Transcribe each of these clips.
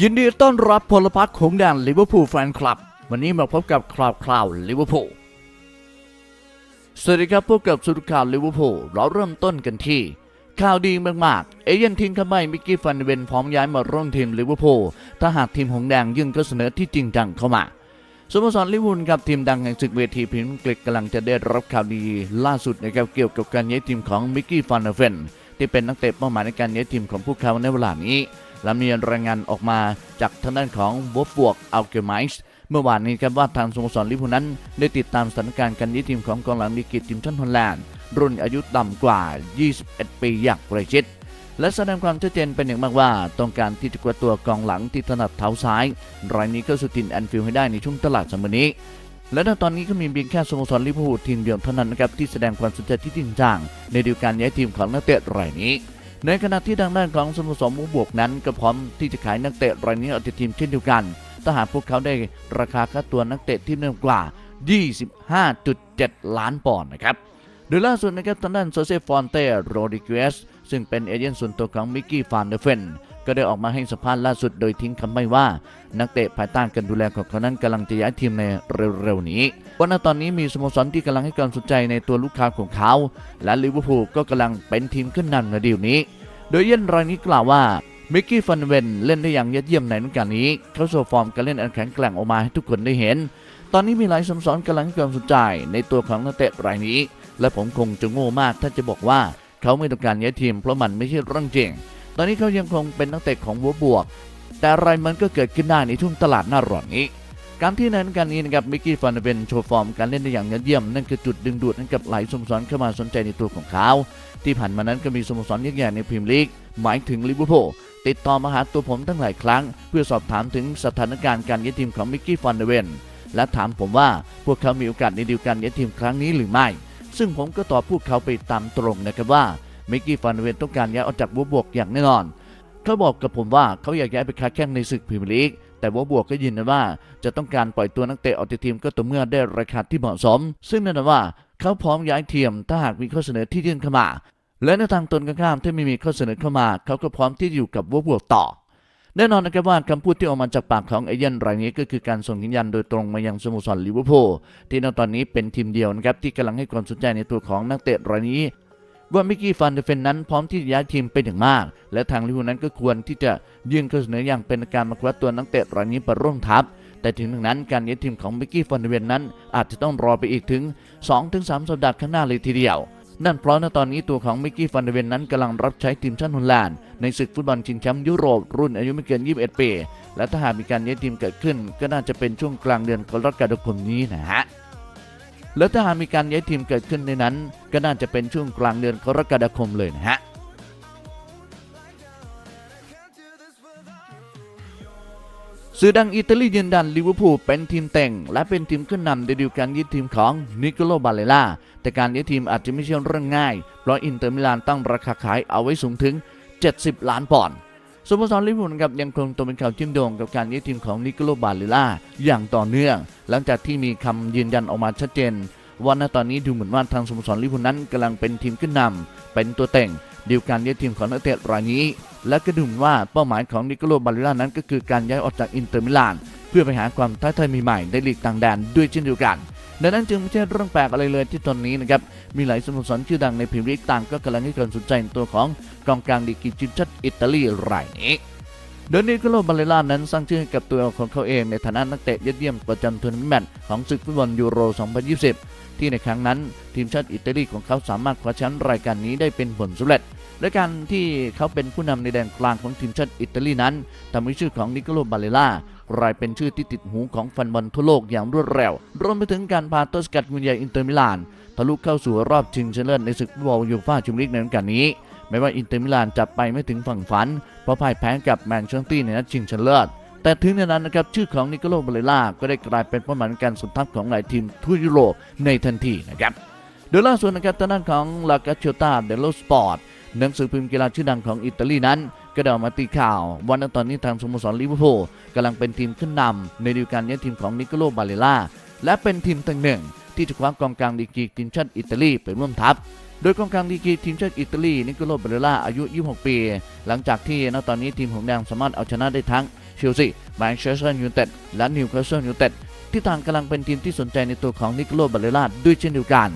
ยินดีต้อนรับพลพรรคของแดนลิเวอร์พูลแฟนคลับ วันนี้มาพบกับคราวคราวลิเวอร์พูลสวัสดีครับพบกับสุดข่าวลิเวอร์พูลเราเริ่มต้นกันที่ ข่าวดีมากๆ เอเย่นทีมขม้มิกกี้ฟันเวนพร้อมย้ายมาร่วมทีมลิเวอร์พูลถ้าหากทีมหงแดงยื่นข้อเสนอที่จริงจังเข้ามาสโมสรลิเวอร์พูลครับทีมดังแห่งศึกเวทีพรีเมียร์อังกฤษกำลังจะได้รับข่าวดีล่าสุดนะครับเกี่ยวกับการย้ายทีมของมิกกี้ฟันเวนที่เป็นนักเตะเป้าหมายในการย้ายทีมของพวกเขาในเวลานี้ และมีรายงานออกมาจากทางด้านของวอฟบวกอัลเกไมส์เมื่อวานนี้ครับว่าทางสโมสรลิเวอร์พูลนั้น ได้ติดตามสถานการณ์การย้ายทีมของกองหลังดีกรีทีมชาติฮอลแลนด์รุ่นอายุต่ำกว่า 21 ปีอย่างใกล้ชิดและแสดงความชัดเจนเป็นอย่างมากว่า ต้องการที่จะกวาตัวกองหลังที่ถนัดเท้าซ้าย รายนี้ก็สุดทินแอนฟิลด์ให้ได้ในช่วงตลาดสมัยนี้ และณตอนนี้ก็มีเพียงแค่สโมสรลิเวอร์พูลทีมเดียวเท่านั้นนะครับที่แสดงความสนใจที่จริงจังในดีลการย้ายทีมของนักเตะรายนี้ ในขณะที่ทางด้านของสโมสรมุกบวกนั้น ก็พร้อมที่จะขายนักเตะรายนี้ออกจากทีมเช่นเดียวกัน ถ้าหากพวกเขาได้ราคาค่าตัวนักเตะที่เนิ่มกว่า 25.7 ล้านปอนด์นะครับโดยล่าสุดนะครับทางด้านโซเซฟอนเต้โรดิเกสซึ่งเป็นเอเจนต์ส่วนตัวของมิกกี้ฟานเดเฟน ก็ได้ออกมาให้สัมภาษณ์ล่าสุดโดยทิ้งคำไม่ว่า นักเตะภายใต้การดูแลของเขานั้นกำลังจะย้ายทีมในเร็วๆนี้ว่าณตอนนี้มีสโมสรที่กำลังให้ความสนใจในตัวลูกค้าของเขา และลิเวอร์พูลก็กำลังเป็นทีมขึ้นนำในดีลนี้ โดยเย่นรายนี้กล่าวว่ามิกกี้ฟันเวนเล่นได้อย่างยอดเยี่ยมในฤดูกาลนี้เขาโชว์ฟอร์มการเล่นอันแข็งแกร่งออกมาให้ทุกคนได้เห็น ตอนนี้มีหลายสโมสรกำลังให้ความสนใจในตัวของนักเตะรายนี้ และผมคงจะโง่มากถ้าจะบอกว่า เขาไม่ต้องการย้ายทีมเพราะมันไม่ใช่เรื่องจริง ตอนนี้เขายังคงเป็นนักเตะของวัวบวก แต่อะไรมันก็เกิดขึ้นได้ในช่วงตลาดหน้าร้อนนี้ การที่นฤดูการนี้นะครับมิกกี้ฟันเวนโชว์ฟอร์มการเล่นได้อย่างยอดเยี่ยม นั่นคือจุดดึงดูดให้กับหลายสโมสรเข้ามาสนใจในตัวของเขา ที่ผ่านมานั้นก็มีสโมสรยักษ์ใหญ่ในพรีเมียร์ลีกหมายถึงลิเวอร์พูลติดต่อมาหาตัวผมตั้งหลายครั้ง เพื่อสอบถามถึงสถานการณ์การย้ายทีมของมิกกี้ฟันเวนและถามผมว่าพวกเขามีโอกาสในดีลการย้ายทีมครั้งนี้หรือไม่ ซึ่งผมก็ตอบพวกเขาไปตามตรงนะครับว่า มิกกี้ฟันเวนต้องการย้ายออกจากวัวบวกอย่างแน่นอน เขาบอกกับผมว่าเขาอยากย้ายไปค้าแข่งในศึกพรีเมียร์ลีก แต่ว่าบวกก็ยืนยันว่า จะต้องการปล่อยตัวนักเตะออกจากทีมก็ต่อเมื่อได้ราคาที่เหมาะสม ซึ่งนั่นว่าเขาพร้อมย้ายทีมถ้าหากมีข้อเสนอที่ยื่นเข้ามา และในทางตนกันข้ามถ้าไม่มีข้อเสนอเข้ามา เขาก็พร้อมที่จะอยู่กับวัวบวกต่อแน่นอนนะครับว่าคำพูดที่ออกมาจากปากของเอเย่นรายนี้ก็คือการส่งสัญญาณโดยตรงมายังสโมสรลิเวอร์พูลที่ในตอนนี้เป็นทีมเดียวนะครับที่กำลังให้ความสนใจในตัวของนักเตะรายนี้ ว่ามิกกี้ฟันเดเฟนนั้นพร้อมที่จะย้ายทีมเป็นอย่างมาก และทางลิเวอร์พูลนั้นก็ควรที่จะยื่นข้อเสนออย่างเป็นการมาคว้าตัวนักเตะรายนี้ไปร่วมทัพ แต่ถึงอย่างนั้นการย้ายทีมของมิกกี้ฟันเดเฟนนั้น อาจจะต้องรอไปอีกถึง 2-3 สัปดาห์ข้างหน้าเลยทีเดียวนั่นเพราะณตอนนี้ตัวของมิกกี้ฟันเดเวนนั้นกำลังรับใช้ทีมชาติฮอลแลนด์ในศึกฟุตบอลชิงแชมป์ยุโรปรุ่นอายุไม่เกิน 21 ปี และถ้าหากมีการย้ายทีมเกิดขึ้น ก็น่าจะเป็นช่วงกลางเดือนกรกฎาคมนี้นะฮะ แล้วถ้าหากมีการย้ายทีมเกิดขึ้นในนั้น ก็น่าจะเป็นช่วงกลางเดือนกรกฎาคมเลยนะฮะสื่อดังอิตาลียืนยันลิเวอร์พูลเป็นทีมเต็งและเป็นทีมขึ้นนำในดีลการยึดทีมของนิโคโลบาเลล่าแต่การยึดทีมอาจจะไม่ใช่เรื่องง่าย เพราะอินเตอร์มิลานตั้งราคาขายเอาไว้สูงถึง 70 ล้านปอนด์สโมสรลิเวอร์พูลครับยังคงตัวเป็นข่าวจิ้มโด่งกับการยึดทีมของนิโคโลบาเลล่าอย่างต่อเนื่อง หลังจากที่มีคำยืนยันออกมาชัดเจน ว่าณตอนนี้ดูเหมือนว่าทางสโมสรลิเวอร์พูลนั้นกำลังเป็นทีมขึ้นนำเป็นตัวเต็งเดีลการยึดทีมของนักเตะรายนี้ และก็ดูเหมือนว่าเป้าหมายของนิโคโลบาเลล่านั้นก็คือการย้ายออกจากอินเตอร์มิลานเพื่อไปหาความท้าทายใหม่ๆในลีกต่างแดนด้วยเช่นเดียวกันดังนั้นจึงไม่ใช่เรื่องแปลกอะไรเลยที่ตอนนี้นะครับ มีหลายสโมสรชื่อดังในพรีเมียร์ลีกต่างก็กำลังให้ความสนใจในตัวของกองกลางดีกรีทีมชาติอิตาลีรายนี้โดยนิโคโลบาเลล่านั้นสร้างชื่อให้กับตัวของเขาเองในฐานะนักเตะยอดเยี่ยมประจำทัวร์นาเมนต์ของศึกฟุตบอลยูโร 2020 ที่ในครั้งนั้นทีมชาติอิตาลีของเขาสามารถคว้าแชมป์รายการนี้ได้เป็นผลสำเร็จและการที่เขาเป็นผู้นำในแดนกลางของทีมชาติอิตาลีนั้นทำให้ชื่อของนิโคโลบาเลล่ากลายเป็นชื่อที่ติดหูของแฟนบอลทั่วโลกอย่างรวดเร็ว รวมไปถึงการพาตัวสกัดกุญแจอินเตอร์มิลานทะลุเข้าสู่รอบชิงชนะเลิศในศึกฟุตบอลยูฟ่าแชมเปี้ยนลีกในฤดูกาลนี้ แม้ว่าอินเตอร์มิลานจะไปไม่ถึงฝั่งฝัน เพราะพ่ายแพ้กับแมนเชสเตอร์ในนัดชิงชนะเลิศ แต่ถึงในนั้นนะครับชื่อของนิโคโลบาเลล่าก็ได้กลายเป็นเป้าหมายในการสุดทัพของหลายทีมทั่วยุโรปในทันทีนะครับโดยล่าสุดนะครับทางด้านของลากาเชต้าเดลโลสปอร์ตหนังสือพิมพ์กีฬาชื่อดังของอิตาลีนั้นก็ได้ออกมาตีข่าวว่าณตอนนี้ทางสโมสรลิเวอร์พูลกำลังเป็นทีมขึ้นนำในฤดูกาลนี้ทีมของนิโคโลบาเลล่าและเป็นทีมตั้งหนึ่งที่จะคว้ากองกลางดีกรีทีมชาติอิตาลีไปร่วมทัพ โดยกองกลางดีกีทีมชาติอิตาลีนิโคโลเบเรล่าอายุ 26 ปี หลังจากที่ณตอนนี้ทีมหงแดงสามารถเอาชนะได้ทั้งเชลซีแมนเชสเตอร์ยูไนเต็ดและนิวคาสเซิลยูไนเต็ดที่ต่างกำลังเป็นทีมที่สนใจในตัวของนิโคโลเบเรล่าด้วยเช่นเดียวกัน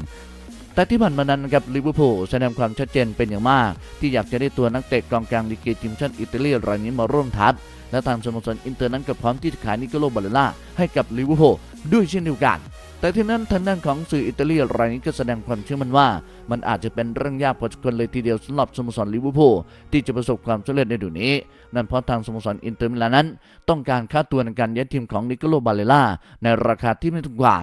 แต่ที่ผ่านมานั้นนะครับลิเวอร์พูลแสดงความชัดเจนเป็นอย่างมาก ที่อยากจะได้ตัวนักเตะกองกลางดีกีทีมชาติอิตาลีรายนี้มาร่วมทัพและทางสโมสรอินเตอร์นั้นก็พร้อมที่จะขายนิโคโลบาเลล่าให้กับลิเวอร์พูลด้วยเช่นเดียวกัน แต่ที่นั้นทางด้านของสื่ออิตาลีรายนี้ก็แสดงความเชื่อมั่นว่า มันอาจจะเป็นเรื่องยากพอสมควรเลยทีเดียวสำหรับสโมสรลิเวอร์พูลที่จะประสบความสำเร็จในดูนี้ นั่นเพราะทางสโมสรอินเตอร์มิลานนั้น ต้องการค่าตัวในการย้ายทีมของนิโคโลบาเลล่าในราคาที่ไม่ถูกกว่า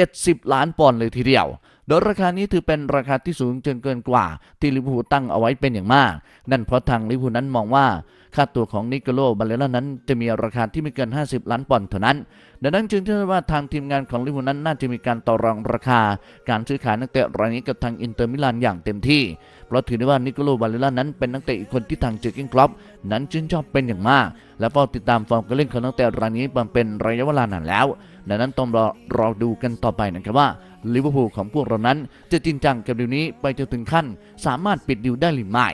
70 ล้านปอนด์เลยทีเดียวโดยราคานี้ถือเป็นราคาที่สูงจนเกินกว่า ที่ลิเวอร์พูลตั้งเอาไว้เป็นอย่างมาก นั่นเพราะทางลิเวอร์พูลนั้นมองว่า ค่าตัวของนิโคโลบาเลล่านั้นจะมีราคาที่ไม่เกิน 50 ล้านปอนด์เท่านั้น ดังนั้นจึงเชื่อว่าทางทีมงานของลิเวอร์พูลนั้นน่าจะมีการต่อรองราคา การซื้อขายนักเตะรายนี้กับทางอินเตอร์มิลานอย่างเต็มที่ เพราะถือได้ว่านิโคโลบาเลล่านั้นเป็นนักเตะอีกคนที่ทางเจอร์กินคล็อปนั้นชื่นชอบเป็นอย่างมาก และเฝ้าติดตามฟอร์มการเล่นของนักเตะรายนี้มาเป็นระยะเวลานานแล้ว ดังนั้นต้องรอรอดูกันต่อไปนะครับว่าลิเวอร์พูลของพวกเรานั้น จะจริงจังกับดีลนี้ไปจนถึงขั้น สามารถปิดดีลได้หรือไม่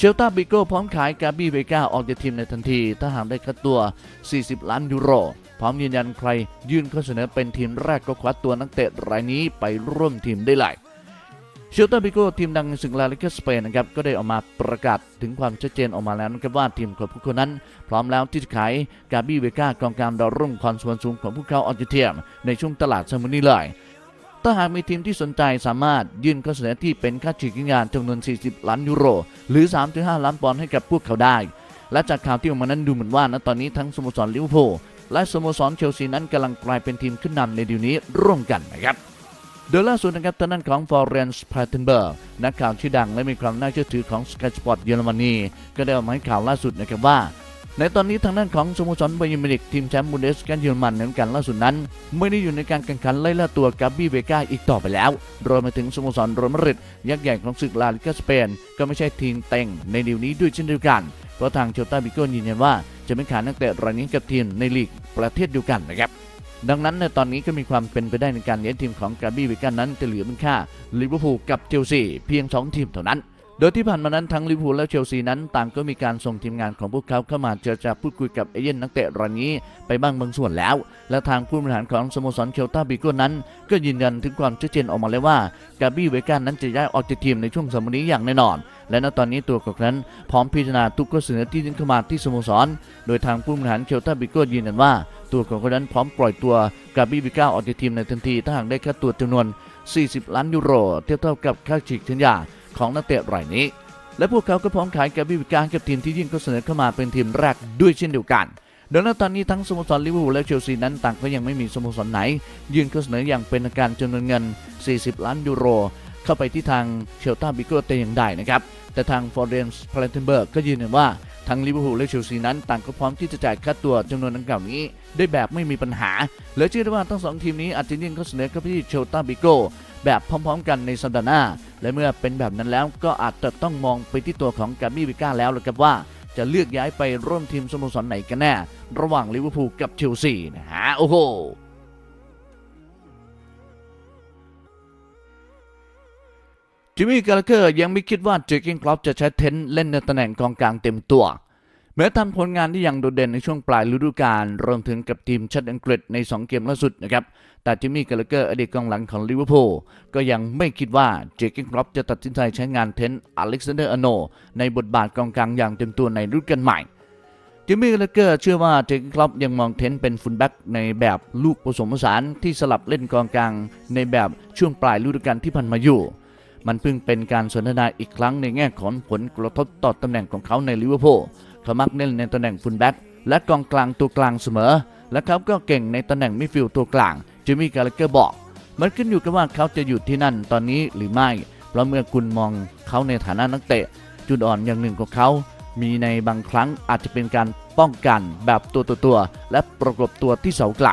เชลตาบิโก้พร้อมขายกาบี้เวกาออกจากทีมในทันที ถ้าหากได้ค่าตัว 40 ล้านยูโร พร้อมยืนยันใคร ยื่นข้อเสนอเป็นทีมแรกก็คว้าตัวนักเตะรายนี้ไปร่วมทีมได้เลยเชลตาบิโก้ทีมดังในศึกลาลิกาสเปนนะครับก็ได้ออกมาประกาศถึงความชัดเจนออกมาแล้วนะครับว่าทีมของพวกเขานั้น พร้อมแล้วที่จะขายกาบี้เวกากองกลางดาวรุ่งคอนส่วนสูงของพวกเขาออกจากทีมในช่วงตลาดซัมเมอร์นี้เลย ถ้าหากมีทีมที่สนใจสามารถยื่นข้อเสนอที่เป็นค่าฉีกงานจำนวน 40 ล้านยูโร หรือ 3-5 ล้านปอนด์ให้กับพวกเขาได้ และจากข่าวที่ออกมานั้นดูเหมือนว่าณตอนนี้ทั้งสโมสรลิเวอร์พูลและสโมสรเชลซีนั้นกำลังกลายเป็นทีมขึ้นนำในดีลนี้ร่วมกันนะครับโดยล่าสุดนะครับทางด้านของฟอร์เรนส์พาเทนเบิร์กนักข่าวชื่อดังและมีความน่าเชื่อถือของ Sky Sport เยอรมนีก็ได้ออกมาให้ข่าวล่าสุดนะครับว่า ในตอนนี้ทางด้านของสโมสรไบเยร์นมิวนิกทีมแชมป์บุนเดสกันเยอรมันในการล่าสุดนั้น ไม่ได้อยู่ในการแข่งขันไล่ล่าตัวกาบี้เวกาอีกต่อไปแล้ว รวมไปถึงสโมสรโรมาริดยักษ์ใหญ่ของศึกลาลิกาสเปน ก็ไม่ใช่ทีมเต็งในดีลนี้ด้วยเช่นเดียวกัน เพราะทางเชลตาบิโก้ยืนยันว่าจะไม่ขายนักเตะรายนี้กับทีมในลีกประเทศเดียวกันนะครับดังนั้นในตอนนี้ก็มีความเป็นไปได้ในการย้ายทีมของกาบี้เวกันนั้นจะเหลือเป็นค่าลิเวอร์พูลกับเชลซีเพียง 2 ทีมเท่านั้น โดยที่ผ่านมานั้นทั้งลิเวอร์พูลและเชลซีนั้นต่างก็มีการส่งทีมงานของพวกเขาเข้ามาเจรจาพูดคุยกับเอเย่นนักเตะรายนี้ไปบ้างบางส่วนแล้ว และทางผู้บริหารของสโมสรเชลตาบิโก้นั้น ก็ยืนยันถึงความชัดเจนออกมาเลยว่ากาบี้เวกันนั้นจะย้ายออกจากทีมในช่วงสมนี้อย่างแน่นอน และณตอนนี้ตัวเขานั้นพร้อมพิจารณาทุกข้อเสนอที่ยื่นเข้ามาที่สโมสร โดยทางผู้บริหารเชลตาบิโก้ยืนยันว่า ตัวของเขานั้นพร้อมปล่อยตัวกาบี้วิก้าออกจากทีมในทันทีถ้าหากได้ค่าตัวจำนวน 40 ล้านยูโร เทียบเท่ากับค่าฉีกสัญญา ของนักเตะรายนี้ และพวกเขาก็พร้อมขายกับี้วิกาให้กับทีมที่ยื่นข้อเสนอเข้ามาเป็นทีมแรกด้วยเช่นเดียวกันดังนั้นตอนนี้ทั้งสโมสรลิเวอร์พูลและเชลซีนั้นต่างก็ยังไม่มีสโมสรไหน ยื่นข้อเสนออย่างเป็นทางการจำนวนเงิน 40 ล้านยูโร เข้าไปที่ทางเชลตาบิโก้แต่อย่างใดนะครับแต่ทางฟอร์เรนส์พลาเทนเบิร์กก็ยืนยันว่า ทั้งลิเวอร์พูลและเชลซีนั้นต่างก็พร้อมที่จะจ่ายค่าตัวจำนวนดังกล่าวนี้ ได้แบบไม่มีปัญหา และเชื่อได้ว่าทั้งสองทีมนี้อาจจะยื่นข้อเสนอเข้าไปที่เชลตาบิโกแบบพร้อมๆ กันในสัปดาห์หน้า และเมื่อเป็นแบบนั้นแล้วก็อาจจะต้องมองไปที่ตัวของกาบี้วิก้าแล้วละครับว่าจะเลือกย้ายไปร่วมทีมสโมสรไหนกันแน่ ระหว่างลิเวอร์พูลกับเชลซีนะฮะโอ้โห จิมมี่กาลเกอร์ยังไม่คิดว่าเจอร์กินคลอปจะใช้เทนต์เล่นในตำแหน่งกองกลางเต็มตัวแม้ทำผลงานที่ยังโดดเด่นในช่วงปลายฤดูกาลรวมถึงกับทีมชาติอังกฤษใน 2 เกมล่าสุดนะครับ แต่จิมมี่กาลเกอร์อดีตกองหลังของลิเวอร์พูลก็ยังไม่คิดว่าเจอร์กินคลอปจะตัดสินใจใช้งานเทนต์อเล็กซานเดอร์อโน ในบทบาทกองกลางอย่างเต็มตัวในฤดูกาลใหม่จิมมี่กาลเกอร์เชื่อว่าเจอร์กินคลอปยังมองเทนต์เป็นฟุลแบ็กในแบบลูกผสมผสานที่สลับเล่นกองกลางในแบบช่วงปลายฤดูกาลที่ผ่านมาอยู่ มันเพิ่งเป็นการสนทนาอีกครั้งในแง่ของผลกระทบต่อตำแหน่งของเขาในลิเวอร์พูลเขามักเล่นในตำแหน่งฟุลแบ็กและกองกลางตัวกลางเสมอ และเขาก็เก่งในตำแหน่งมิดฟิลด์ตัวกลางจิมมี่กาลเกอร์บอก มันขึ้นอยู่กับว่าเขาจะอยู่ที่นั่นตอนนี้หรือไม่ เพราะเมื่อคุณมองเขาในฐานะนักเตะ จุดอ่อนอย่างหนึ่งของเขา มีในบางครั้งอาจจะเป็นการป้องกันแบบตัวต่อตัว และประกบตัวที่เสาไกล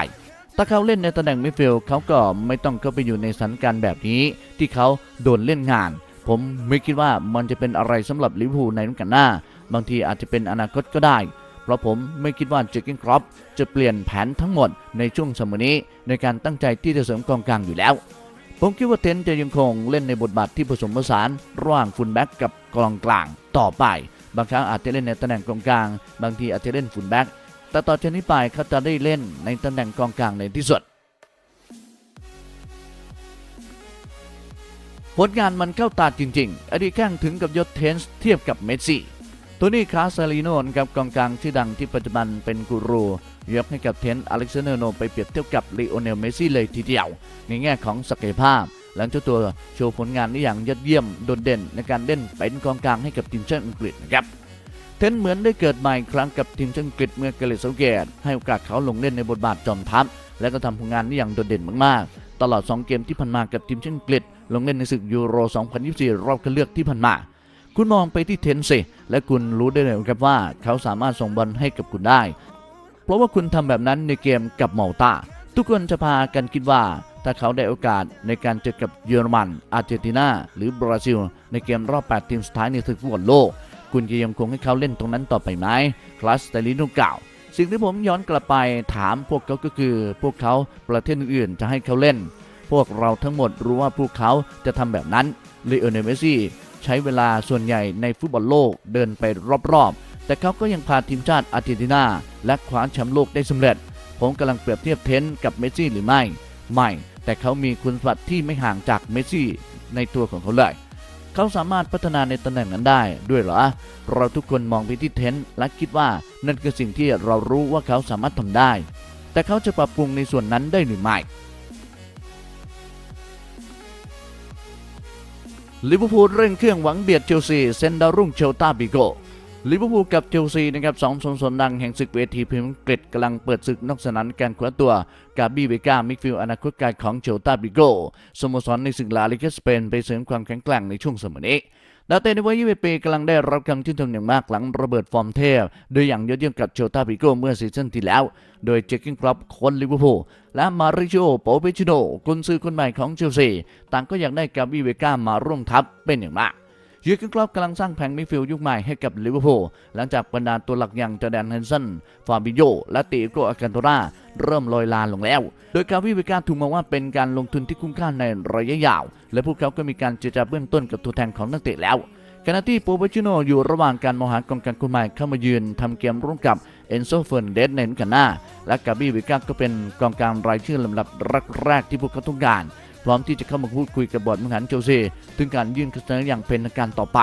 ถ้าเขาเล่นในตำแหน่งมิดฟิลด์เขาก็ไม่ต้องเข้าไปอยู่ในสถานการณ์แบบนี้ ที่เขาโดนเล่นงาน ผมไม่คิดว่ามันจะเป็นอะไรสำหรับลิเวอร์พูลในรุ่นกันหน้า บางทีอาจจะเป็นอนาคตก็ได้ เพราะผมไม่คิดว่าเจอร์เกนครอปจะเปลี่ยนแผนทั้งหมดในช่วงสมัยนี้ ในการตั้งใจที่จะเสริมกองกลางอยู่แล้ว ผมคิดว่าเทนจะยังคงเล่นในบทบาทที่ผสมผสานระหว่างฟุลแบ็กกับกองกลางต่อไป บางครั้งอาจจะเล่นในตำแหน่งกองกลาง บางทีอาจจะเล่นฟุลแบ็ก แต่ต่อจากนี้ไปเขาจะได้เล่นในตำแหน่งกองกลางในที่สุดผลงานมันเข้าตาจริง ๆ อดีตแข้งถึงกับยศเทนส์เทียบกับเมสซี่โทนี่คาซาลิโนนครับกองกลางที่ดังที่ปัจจุบันเป็นกูรูยกให้กับเทนต์อเล็กซานเดอร์โนไปเปรียบเทียบกับลีโอเนลเมสซี่เลยทีเดียว ในแง่ของศักยภาพ หลังเจ้าตัวโชว์ผลงานได้อย่างยอดเยี่ยมโดดเด่นในการเล่นเป็นกองกลางให้กับทีมชาติอังกฤษนะครับ เทนเหมือนได้เกิดใหม่ครั้งกับทีมชาติอังกฤษเมื่อเกเรตเซาเกตให้โอกาสเขาลงเล่นในบทบาทจอมทัพและก็ทำผลงานได้อย่างโดดเด่นมากๆ ตลอด 2 เกมที่ผ่านมากับทีมชาติอังกฤษ ลงเล่นในศึกยูโร 2024 รอบคัดเลือกที่ผ่านมา คุณมองไปที่เทนสิและคุณรู้ได้เลยครับว่าเขาสามารถส่งบอลให้กับคุณได้ เพราะว่าคุณทำแบบนั้นในเกมกับเมาตาทุกคนจะพากันคิดว่า ถ้าเขาได้โอกาสในการเจอกับเยอรมัน อาร์เจนตินาหรือบราซิล ในเกมรอบ 8 ทีมสุดท้ายในศึกฟุตบอลโลก คุณจะยังคงให้เขาเล่นตรงนั้นต่อไปไหมคลาสเตลิโนกล่าวสิ่งที่ผมย้อนกลับไปถามพวกเขาก็คือ พวกเขาประเทศอื่นจะให้เขาเล่น พวกเราทั้งหมดรู้ว่าพวกเขาจะทำแบบนั้นลีโอเนลเมซี่ใช้เวลาส่วนใหญ่ในฟุตบอลโลกเดินไปรอบๆ แต่เขาก็ยังพาทีมชาติอาร์เจนตินา และคว้าแชมป์โลกได้สำเร็จ ผมกำลังเปรียบเทียบเทนกับเมสซี่หรือไม่ ไม่ แต่เขามีคุณสมบัติที่ไม่ห่างจากเมสซี่ในตัวของเขาเลย เขาสามารถพัฒนาในตำแหน่งนั้นได้ด้วยเหรอ เราทุกคนมองไปที่เทนต์และคิดว่านั่นคือสิ่งที่เรารู้ว่าเขาสามารถทำได้ แต่เขาจะปรับปรุงในส่วนนั้นได้หรือไม่ลิเวอร์พูลเร่งเครื่องหวังเบียดเชลซีเซนดารุ่งเชลตาบิโก ลิเวอร์พูลกับเชลซีนะครับสองสโมสรดังแห่งศึกเวทีพรีเมียร์ลีกกฤษกำลังเปิดศึกนอกสนามการคว้าตัวกาบี้เวกามิดฟิลอนาคตไกลของเชลตาบิโกสโมสรในศึกลาลิกาสเปนไปเสริมความแข็งแกร่งในช่วงสมัยนี้ดาวเตะในวัย21ปีกำลังได้รับคำชื่นชมอย่างมากหลังระเบิดฟอร์มเทพ โดยอย่างยอดเยี่ยมกับเชลตาบิโกเมื่อซีซั่นที่แล้ว โดยเจคกิ้งคลับคนลิเวอร์พูลและมาริโชโปเปชิโนกุนซือคนใหม่ของเชลซีต่างก็อยากได้กาบี้เวก้ามาร่วมทัพเป็นอย่างมาก ยูเกนคลอปกำลังสร้างแผงมิดฟิลด์ยุคใหม่ให้กับลิเวอร์พูลหลังจากบรรดาตัวหลักอย่างจอแดนเฮนสันฟาบิโยและติโกอากันโตราเริ่มลอยลาลงแล้ว โดยกาวิเวกาถูกมองว่าเป็นการลงทุนที่คุ้มค่าในระยะยาว และพวกเขาก็มีการเจรจาเบื้องต้นกับตัวแทนของนักเตะแล้วขณะที่โปเปชิโนอยู่ระหว่างการมองหากองกลางคนใหม่เข้ามายืนทำเกมร่วมกับเอนโซเฟนเดสในกันหน้า และกาบี้เวกาก็เป็นกองกลางรายชื่อลำดับแรกๆที่พวกเขาต้องการ พร้อมที่จะเข้ามาพูดคุยกับบอร์ดบริหารเชลซีถึงการยื่นเสนออย่างเป็นทางการต่อไป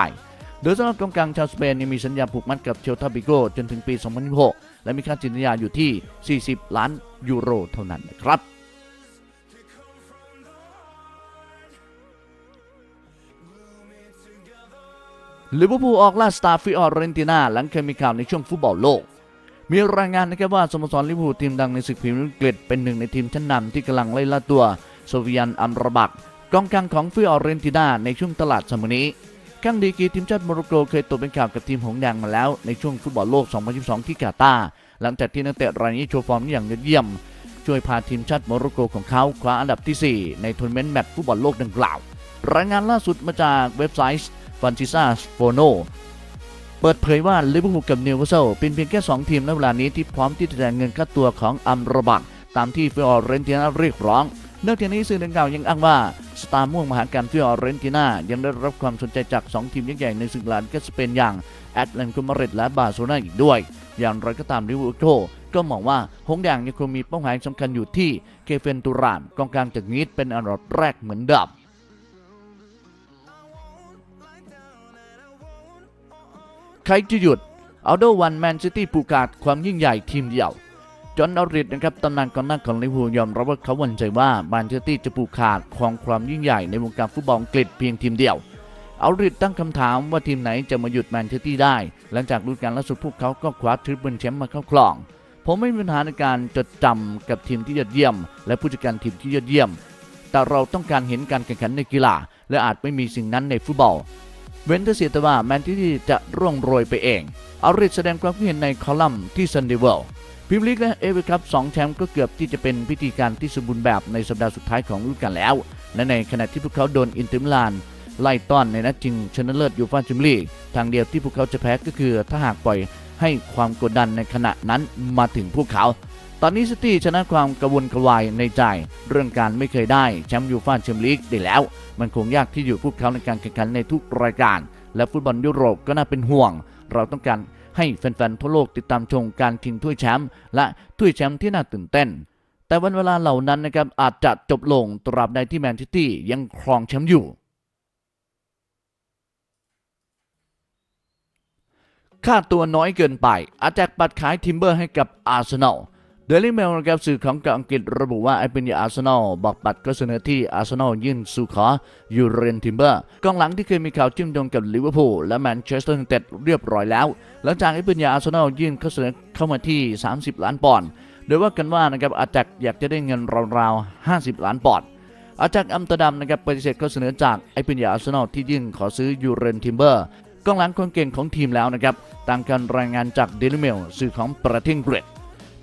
โดยสำหรับกองกลางชาวสเปนมีสัญญาผูกมัดกับเชลตาบิโกจนถึงปี 2026 และมีค่าจินสัญญาอยู่ที่ 40 ล้านยูโรเท่านั้นนะครับลิเวอร์พูลออกล่าสตาร์ฟิออเรนตินาหลังเคยมีข่าวในช่วงฟุตบอลโลก มีรายงานนะครับว่าสโมสรลิเวอร์พูลทีมดังในศึกพรีเมียร์ลีกเป็นหนึ่งในทีมชั้นนำที่กำลังไล่ล่าตัว โซเวียนอัมรบักกองกลางของฟิออเรนตินาในช่วงตลาดสมัยนี้ข้างดีกีทีมชาติโมร็อกโกเคยตกเป็นข่าวกับทีมหงแดงมาแล้วในช่วงฟุตบอลโลก 2022 ที่กาตาร์หลังจากที่นักเตะรายนี้โชว์ฟอร์มอย่างยอดเยี่ยม ช่วยพาทีมชาติโมร็อกโกของเขาคว้าอันดับที่ 4 ในทัวร์นาเมนต์แมตช์ฟุตบอลโลกดังกล่าว รายงานล่าสุดมาจากเว็บไซต์ฟันซิซ่าโฟโนเปิดเผยว่าลิเวอร์พูลกับนิวคาสเซิลเป็นเพียงแค่ 2 ทีมในเวลานี้ที่พร้อมที่จะจ่ายเงินค่าตัวของอัมรบักตามที่ฟิออเรนตินาเรียกร้อง นอกจากนี้สื่อดังกล่าวยังอ้างว่า สตาร์ม่วงมหาการฟิออเรนตินายังได้รับความสนใจจาก 2 ทีมยักษ์ใหญ่ในศึกลานกสเปนอย่างแอตแลนติกมาริดและบาร์เซโลนาอีกด้วย อย่างไรก็ตามลิเวอร์พูลก็มองว่าหงแดงยังคงมีเป้าหมายสำคัญอยู่ที่เคเฟนตูรานกองกลางจากนีดเป็นอันดับแรกเหมือนเดิมใครจะหยุดเอาโดวันแมนซิตี้ผูกขาดความยิ่งใหญ่ทีมเดียว จอห์นอริดนะครับตำนานกองหน้าของลิเวอร์พูลยอมรับว่าเขาหวั่นใจว่าแมนซิตี้จะผูกขาดของความยิ่งใหญ่ในวงการฟุตบอลอังกฤษเพียงทีมเดียวเอาริดตั้งคำถามว่าทีมไหนจะมาหยุดแมนซิตี้ได้ หลังจากฤดูกาลล่าสุดพวกเขาก็คว้าทริปเปิลแชมป์มาเข้าครอง ผมไม่มีปัญหาในการจดจำกับทีมที่ยอดเยี่ยม และผู้จัดการทีมที่ยอดเยี่ยม แต่เราต้องการเห็นการแข่งขันในกีฬา และอาจไม่มีสิ่งนั้นในฟุตบอล เว้นแต่เสียแต่ว่าแมนซิตี้จะร่วงโรยไปเองเอาริดแสดงความคิดเห็นในคอลัมน์ที่ซันเดย์เวล พรีเมียร์ลีกและเอฟเอคัพสองแชมป์ก็เกือบที่จะเป็นพิธีการที่สมบูรณ์แบบในสัปดาห์สุดท้ายของฤดูกาลแล้ว และในขณะที่พวกเขาโดนอินเตอร์มิลานไล่ต้อนในนัดชิงชนะเลิศยูฟ่าแชมเปี้ยนลีกทางเดียวที่พวกเขาจะแพ้ก็คือถ้าหากปล่อยให้ความกดดันในขณะนั้นมาถึงพวกเขาตตอนนี้ซิตี้ชนะความกระวนกระวายในใจ เรื่องการไม่เคยได้แชมป์ยูฟ่าแชมเปี้ยนลีกได้แล้ว มันคงยากที่อยู่พวกเขาในการแข่งขันในทุกรายการ และฟุตบอลยุโรปก็น่าเป็นห่วง เราต้องการ ให้แฟนๆทั่วโลกติดตามชมการชิงถ้วยแชมป์และถ้วยแชมป์ที่น่าตื่นเต้น แต่วันเวลาเหล่านั้นนะครับอาจจะจบลงตราบใดที่แมนซิตี้ยังครองแชมป์อยู่ค่าตัวน้อยเกินไปอาจจะปัดขายทิมเบอร์ให้กับอาร์เซนอล เดลิเมลนะครับสื่อของกาอังกฤษระบุว่าไอเป็นยาอาร์เซนอลบอกปัดก็เสนอที่อาร์เซนอลยื่นสู่ขอยูเรนทิมเบอร์กองหลังที่เคยมีข่าวจิ้มโยงกับลิเวอร์พูลและแมนเชสเตอร์ยูไนเต็ดเรียบร้อยแล้ว หลังจากไอเป็นยาอาร์เซนอลยื่นข้อเสนอเข้ามาที่ 30 ล้านปอนด์โดยว่ากันว่านะครับอาจักอยากจะได้เงินราวๆ 50 ล้านปอนด์อาจากอัมสเตอร์ดัมนะครับปฏิเสธข้อเสนอจากไอปินยาอาร์เซนอลที่ยื่นขอซื้อยูเรนทิมเบอร์กองหลังคนเก่งของทีมแล้วนะครับตามการรายงานจากเดลิเมลสื่อของประเทศอังกฤษ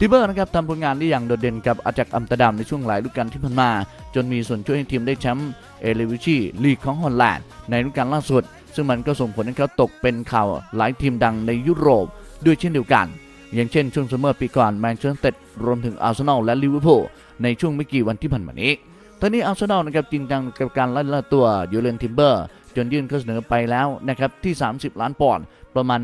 ทิเบอร์นะครับทำผลงานได้อย่างโดดเด่นกับอาจากอัมสเตอร์ดัมในช่วงหลายฤดูกาลที่ผ่านมา จนมีส่วนช่วยให้ทีมได้แชมป์เอเลวิชีลีกของฮอลแลนด์ในฤดูกาลล่าสุด ซึ่งมันก็ส่งผลให้เขาตกเป็นข่าวหลายทีมดังในยุโรปด้วยเช่นเดียวกัน อย่างเช่นช่วงซัมเมอร์ปีก่อนแมนเชสเตอร์รวมถึงอาร์เซนอลและลิเวอร์พูลในช่วงไม่กี่วันที่ผ่านมานี้ตอนนี้อาร์เซนอลนะครับจริงจังกับการไล่ล่าตัวยูเลนทิมเบอร์จนยื่นข้อเสนอไปแล้วนะครับที่ 30 ล้านปอนด์ประมาณ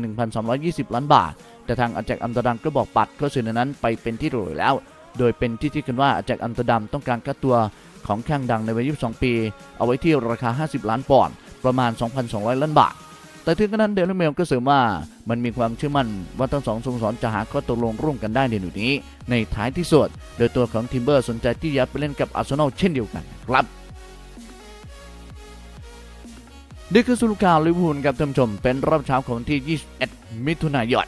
1,220 ล้านบาท แต่ทางอาแจกอัมตดัมก็บอกปัดข้อเสนอนั้นไปเป็นที่รียบร้แล้ว โดยเป็นที่ที่กันว่าอาแจกอัมตดัมต้องการค่าตัวของแข้งดังในวัย 22 ปี เอาไว้ที่ราคา 50 ล้านปอนด์ประมาณ 2,200 ล้านบาท แต่ถึงกระนั้นเดลเมลก็เสริมว่ามันมีความเชื่อมั่นว่าทั้งสองสโมสรจะหาข้อตกลงร่วมกันได้ในหนูนี้ ในท้ายที่สุดโดยตัวของทิมเบอร์สนใจที่จะไปเล่นกับอาร์เซนอลเช่นเดียวกันครับนี่คือสรุปข่าลิเวอร์พูลกับท่านผู้ชมเป็นรอบเช้าของวันที่ 21 มิถุนายน